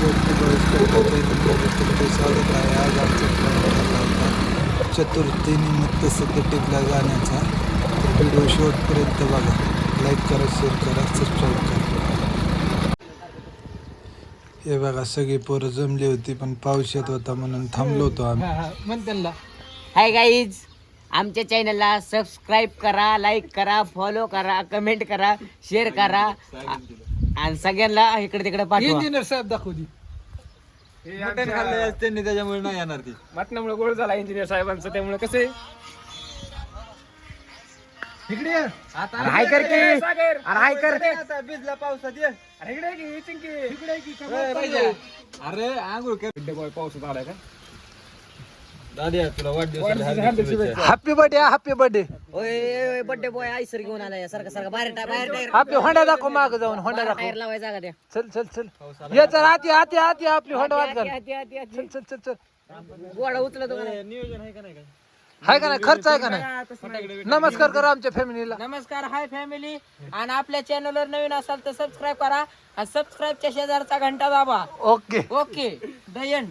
चतुर्थी बळीसकर पद्धतीने स्वागत आहे आज आमचा चतुर्थीनिमित्त जाण्याचा व्हिडिओ शेवटपर्यंत बघा. लाईक करा शेअर करा सबस्क्राईब करा. हे बघा सगळी पोरं जमली होती पण पाऊस येत होता म्हणून थांबलो होतो आम्ही. हाय गाईज आमच्या चॅनलला सबस्क्राईब करा लाईक करा फॉलो करा कमेंट करा शेअर करा. आणि सगळ्यांना इकडे तिकडे पाठवा. इंजिनियर साहेब दाखवू दे. त्यांनी त्याच्यामुळे नाही येणार ती. मटणामुळे गोळ झाला इंजिनियर साहेबांचं त्यामुळे कसे? इकडे ये. हाय कर की. अरे हाय कर. भिजला पावसात ये. अरे इकडे की चिंकी अरे आंघोळ कर. पाऊस आलाय का? दाद्या तुला वाढदिवस हॅपी बर्थडे हॅपी बर्थडे ओय बर्थडे बॉय आई सर घेऊन आलाय सारखा सारखा. बाहेर टा- बाहेर टायर हॅपी होंडा दाखव माग जाऊन होंडा टायर दाखव. लावायचा जागा द्या. चल चल चल. ये चल आती आती आती आपली होंडा वाट घाल हाती. चल चल चल चल. गोळा उचला तुम्हाला नियोजन आहे का नाही हाय का नाही? खर्च आहे का नाही? नमस्कार करा आमच्या फॅमिलीला. नमस्कार हाय फॅमिली. आणि आपल्या चॅनलवर नवीन असाल तर सबस्क्राईब करा. आणि सबस्क्राईबच्या शेजारचा घंटा दाबा. ओके. ओके. दयन.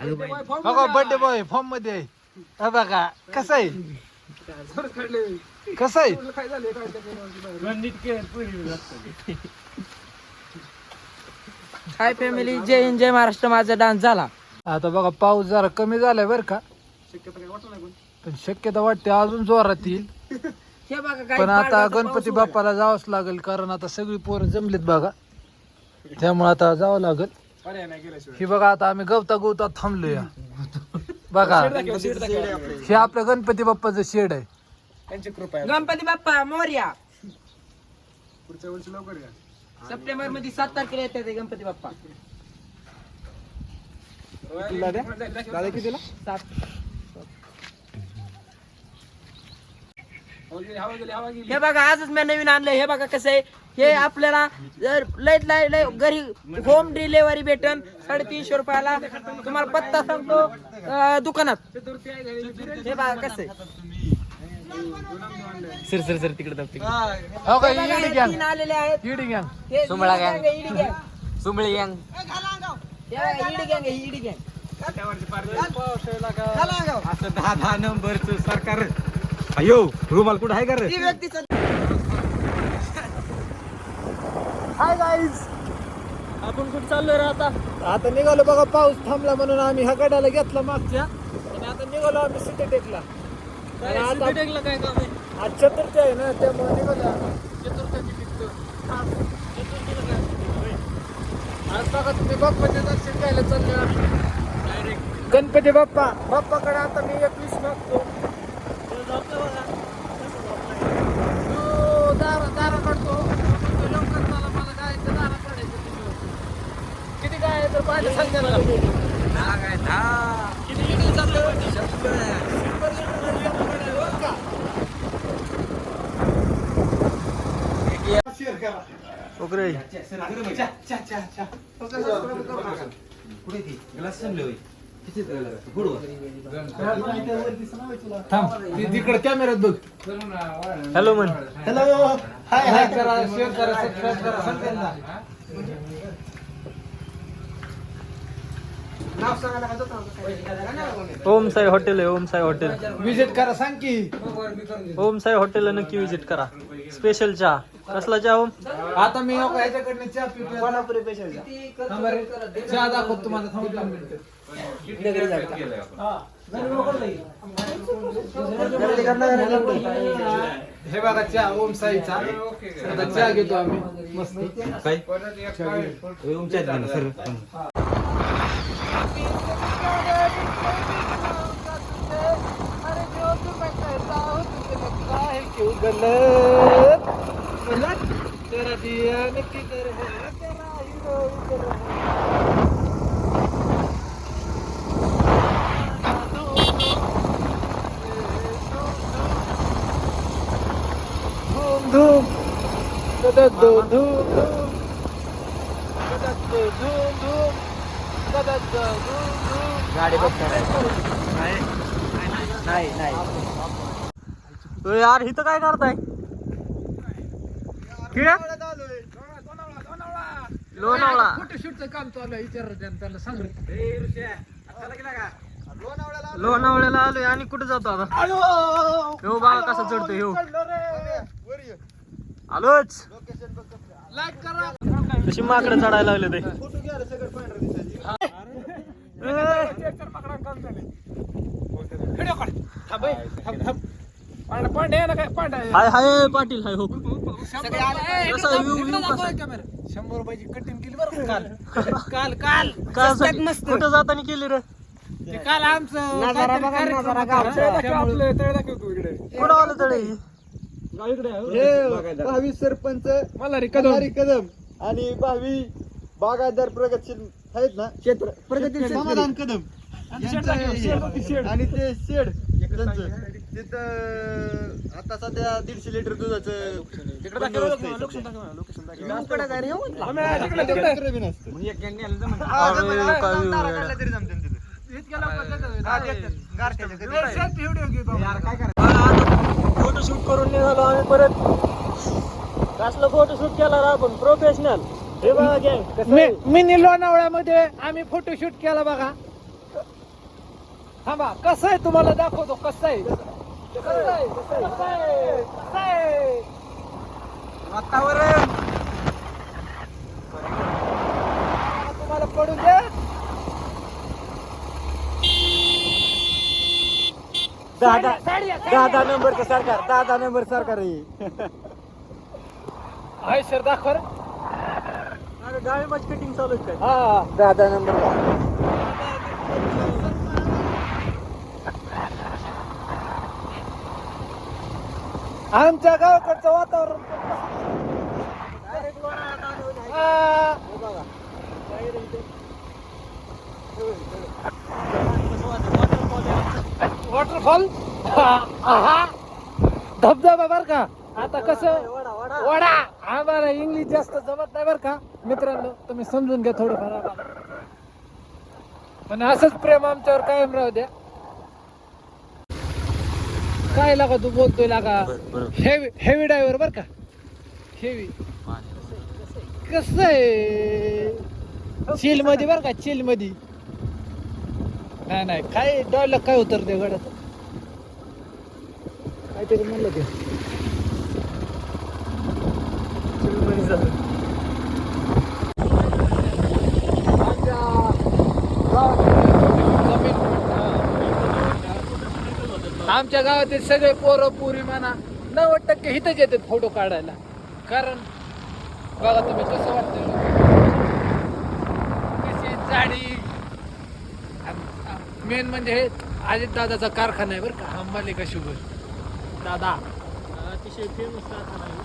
बर्थडे बॉय फॉर्ममध्ये आहे. हा बघा कसं आहे? कसं आहे? हाय फॅमिली जय हिंद जय महाराष्ट्र. माझा डान्स झाला. आता बघा पाऊस जरा कमी झालाय बर का. पण शक्यता वाटते अजून जोरात येईल. हे पण आता गणपती. बाप्पाला जावंच लागेल कारण आता सगळी पोरं जमलीत बघा. त्यामुळे आता जावं लागेल. पर्याय नाही गेल्याशिवाय ही बघा आता आम्ही गवता गवता थांबलो या बघा हे आपल्या गणपती बाप्पाचं शेड आहे. त्यांची कृपा आहे. गणपती बाप्पा मोर्या. पुढच्या वर्षी लवकर या. सप्टेंबरमध्ये सात तारखेला येते ते गणपती बाप्पा. सात. हे बघा आजच मी नवीन आणलं हे बघा कसं आहे. हे आपल्याला जर लय लय घरी होम डिलेवरी भेटन. साडेतीनशे रुपयाला. तुम्हाला पत्ता सांगतो दुकानात. हे बघा कसं आहे. सर सर सर तिकडे दाब तिकडे. हो गँग इडी गँग इडी. असं दहा दहा नंबरच सरकार अयो रुमाल कुठं आहे का रे? ती हाय गाईज आपण कुठं चाललोय रे आता? आता निघालो बघा पाऊस थांबला म्हणून आम्ही ह्या गडाला घेतला मागच्या. आणि आता निघालो आम्ही सिटी टेकला. आणि आता काय काम आहे? आज चतुर्थी आहे ना त्यामुळे निघालो चतुर्थीची निघतो आज बघा तुम्ही बाप्पाचे दर्शन घ्यायला चालले आम्ही गणपती बाप्पा. बाप्पाकडे आता मी एक विष मागतो तो दारा दारा काढतो. तो लवकर मला मला गायचं दारा काढायचं. किती काय तर पाहिजे सांग मला किती किती चाललं? शंभर. लिटर लिटर बरं का? ओके थांब ती- तिकडे कॅमेऱ्यात बघ. हॅलो म्हण हॅलो हाय हाय करा शेअर करा सबस्क्राईब करा सगळ्यांना ओम साई हॉटेल आहे ओम साई हॉटेल. विजिट करा सांग की. ओम साई हॉटेलला नक्की विजिट करा. स्पेशल चहा. कसला चहा ओम? आता मी हो का ह्याच्याकडनं चहा पितो कोल्हापुरी पेशल चहा. दाखवतो तुम्हाला थांबून दोन मिनिटं. हा. हे बघा चहा ओम साईचा आता चहा घेतो आम्ही. मस्त. काय? ओम चहा सर. धूम धूम धूम धूम ददद दो धूम धूम ददद दो धूम धूम गाडी बघ नाही. नाही यार इथं काय करताय? किड्या लोणावळा. फोटोशूटचं काम चालू आहे विचार त्यांना सांग लोणावळ्याला आलोय आणि कुठे जातो आता? हो बाळा कसा चढतोय हो आलोच. लाईक करा. तशी माकडं चढायला लागले ते. व्हिडिओ काढ थांब, ए, थांब, थांब. पांडा पांडा आहे ना काय पांडा आहे. हाय हाय पाटील हाय हो कसा view- view कसा? शंभर रुपयाची कटिंग केली बरं का काल काल काल काय कुठं जाताना केली रे ते काल आमचं नजारा काहीतरी बघा, कार्यक्रम नजारा होता. गावचा. त्यामुळे- त्यामुळे दाखव तू इकडे कुठं आलं तळे भावी सरपंच मला मल्हारी कदम आणि भावी बागायतदार प्रगतशील आहेत ना क्षेत्र प्रगतशील समाधान कदम यांचं आणि ते शेड त्यांचं तिथं आता सध्या दीडशे लिटर दुधाचं बंदोबस्त आहे सध्या. आम्ही तिकडे तिकडे कुत्रं बी नसतं. हा, अरे, जमलं. काय दोन view तारा आहे. काढल्या तरी जमतील तिथं. इतक्या लवकर देतात. हा, देतात. गारठ्याच्या कधी. ए, selfie video घे बाबा. फोटो शूट करून निघालो आम्ही परत कसलं फोटो शूट केला रे आपण प्रोफेशनल मी? मिनी लोणावळ्यामध्ये आम्ही फोटोशूट केला बघा. थांबा कसं आहे तुम्हाला दाखवतो कसं आहे? वातावरण. तुम्हाला पडू दे. दहा दहा नंबरचं सरकार दहा नंबर सरकार आहे. हाय सर दाखव डाळिंबाची कटिंग चालू आहे. हा दहा दहा नंबर आमच्या गावाकडचं वातावरण हा. वॉटरफॉल आहा. धबधबा बर का? आता कसं? वडा आम्हाला इंग्लिश जास्त जमत नाही बर का? मित्रांनो तुम्ही समजून घ्या थोडंफार आम्हाला. पण असंच प्रेम आमच्यावर कायम राहू द्या. काय लागा तू बोलतोय लागा? हेवी हेवी ड्रायव्हर बर का? हेवी कस आहे? चिलमध्ये बर का? चिलमध्ये. नाही नाही. काय डॉयला काय उतरते गड्यात काहीतरी म्हणलं ते. आमच्या गावात जमीन आमच्या गावातील सगळे पोरं पुरी म्हणा नव्वद टक्के हिथंच येतात फोटो काढायला. कारण बघा तुम्ही कसं वाटतं कशी जाडी. मेन म्हणजे हे अजित दादाचा कारखाना आहे बरं का. अंबालिका शुगर दादा. अतिशय फेमस कारखाना आहे.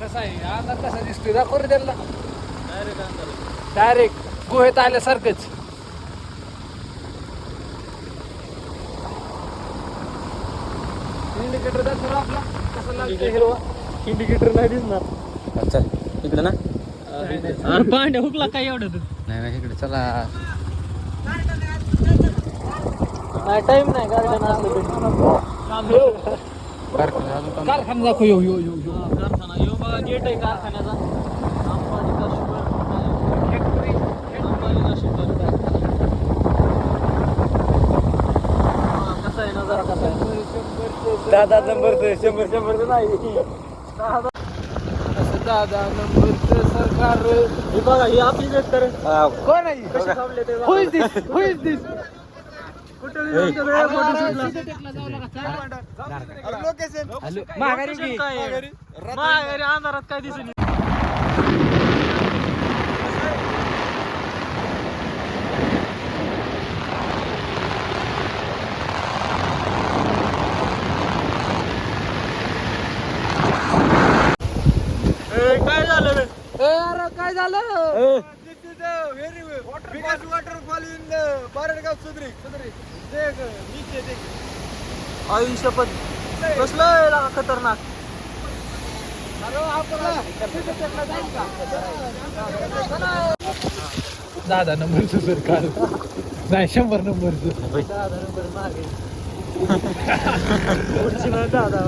कसा आहे? अंगात कसा दिसतोय? दाखव रे त्याला डायरेक्ट अंदाज डायरेक्ट गुहेत आल्यासारखंच. इंडिकेटर दाखव आपला. कसा लागतोय हिरवा? इंडिकेटर नाही दिसणार. अच्छा इकडे ना. अरे पांड्या हुकला काय एवढं नाही नाही इकडे चला. नाही टाइम नाही गार्डन असलं कारखाना अजून काम कारखाना दाखव यो यो यो यो. कारखाना. यो बघा गेट आहे कारखान्याचा. शुगर शुगर कसा आहे नजारा कसा आहे? दहा नंबरचं शंभर शंभरचं नाही. दादा नंबरचं सरकार. हे बघा ही आपली व्यक्त कोण आहे? कशी थांबले ते? लोकेशन अंधारात काय दिसून काय झालं रे ए, अरे काय झालं बिगेस्ट वॉटरफॉल इन बारडगाव कसलं खतरनाक? दादा नंबरचं सरकार नाही शंभर नंबरचं. पुढची नाही दादा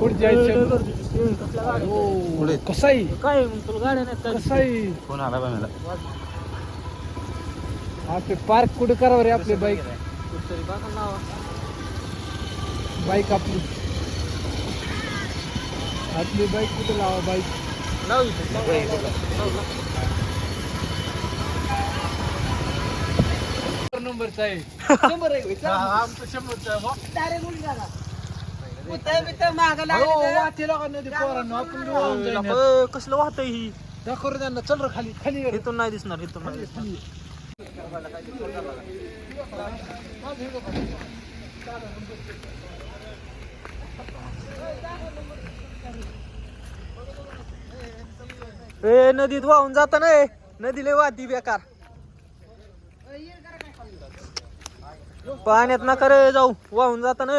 पुढच्या हो कसाई. काय मग तुला गाड्या नाहीत काय कसाई. फोन आला बा मला? आपले पार्क कुठे करावं रे आपली बाईक? कुठतरी बघा नावा बाईक आपली. आपली बाईक कुठे लावा बाईक? लाव इथं, लाव, लाव, लाव, लाव. नंबरचा आहे शंभर आहे आमचं शंभरचा आहे. हो, का कसलं ही? त्यांना. चल रे खाली खाली. इथून नाही दिसणार इथून नाही ए नदीत वाहून जाता ना नदी लय वाहती बेकार. पाण्यात ना करे जाऊ वाहून जाता ना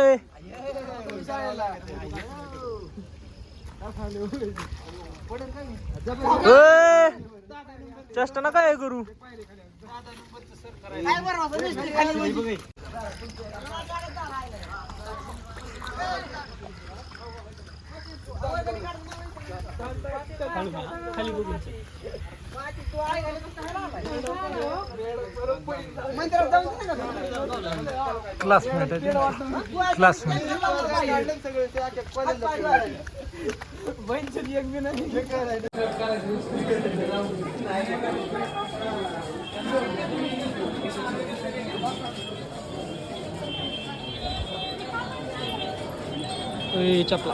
चेष्टा ना काय करू खाली बघून क्लासमेट आहे क्लासमेट चपला.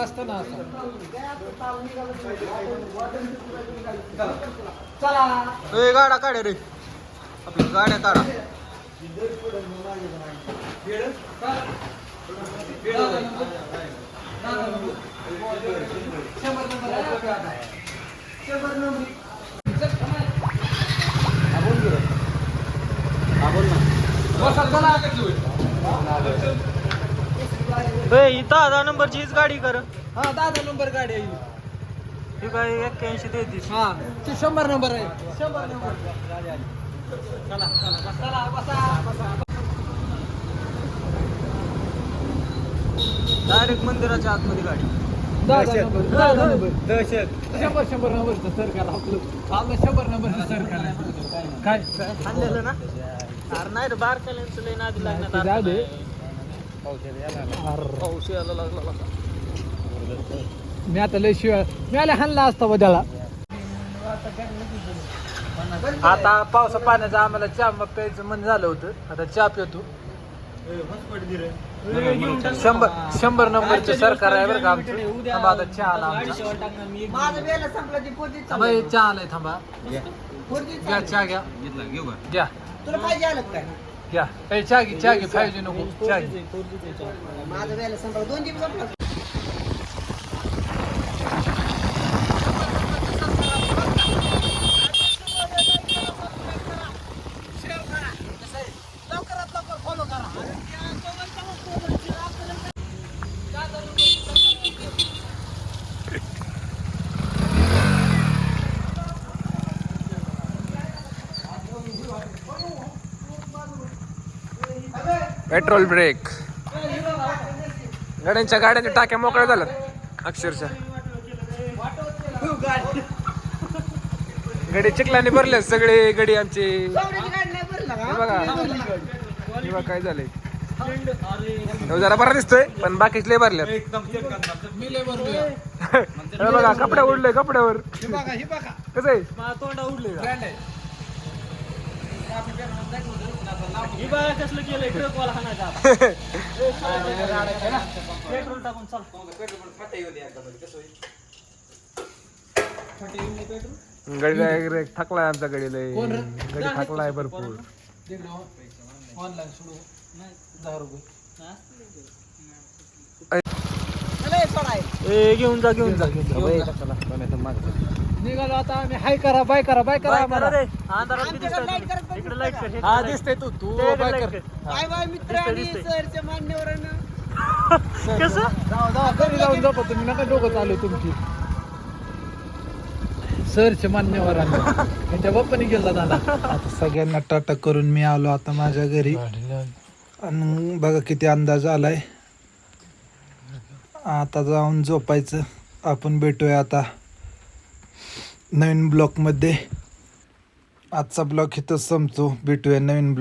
असतं ना गाड्या ए, काढा रे. आपल्या गाड्या काढा. ए, ही दहा नंबरची हीच गाडी कर. हा दहा नंबर गाडी आहे ही. ही काय एक्क्याऐंशी तेहतीस. हा ती शंभर नंबर आहे. शंभर नंबर. डायरेक्ट मंदिराच्या आतमध्ये गाडी. Number number. शंभर शंभर नंबरचं सरकार आपलं. आपलं शंभर नंबरचं सरकार आहे. काय? आणलेलं ना? अरे नाही रे बारकाल्यांचं लय नादी लागण्यात ते जाऊ दे. अर्थ नाही. पाऊस यायला लागला. मी आता लय शिवाय मी आले हाणला असता बा त्याला आता पावसा पाण्याचं आम्हाला चहा मग प्यायचं मन झालं होतं. आता चहा पितो. शंभर शंभर नंबरचं सरकार आहे बरं का आमचं. थांबा आता चहा आला आमचा. थांबा हे चहा आलाय थांबा. घ्या चहा घ्या. घेतला घेऊ का? घ्या. तुला पाहिजे आलं काय? घ्या. ए, चहा घे चहा घे फाय जी नको. चहा घे. माझं वेळेला संपलं. दोन दिवस पेट्रोल ब्रेक. गाड्यांच्या गाड्यांच्या टाक्या मोकळ्या झाल्यात. अक्षरशः. गडी चिखलाने भरले सगळे गडी आमचे. बघा. काय झालंय. जरा बरा दिसतोय पण बाकीच लय भरल्यात हे बघा कपड्या उडले कपड्यावर. हे आहे? हे कसं आहे पेट्रोल टाकून चाल. थकलाय आमचा गडीला कोण रे? गडी थकलाय भरपूर. ऑनलाईन सोडू. दहा रुपये. ए घेऊन जा घेऊन जा. निघालो आता आम्ही. हाय करा बाय करा बाय करा बाय आम्हाला. हे हा कर, दिसतंय तू. तू बाय कर. बाय बाय मित्र आणि सरच्या मान्यवरांना. कसं? जाऊ जाऊ घरी जाऊन झोपा तुम्ही. नका डोकं चालू तुमची. सरचे मान्यवर त्यांच्या बाप्पाने गेला दादा. आता सगळ्यांना टाटा करून मी आलो आता माझ्या घरी. आणि बघा किती अंदाज आलाय. आता जाऊन झोपायचं. आपण भेटूया आता. नवीन ब्लॉकमध्ये. आजचा ब्लॉक इथं संपतो. भेटूया नवीन ब्लॉक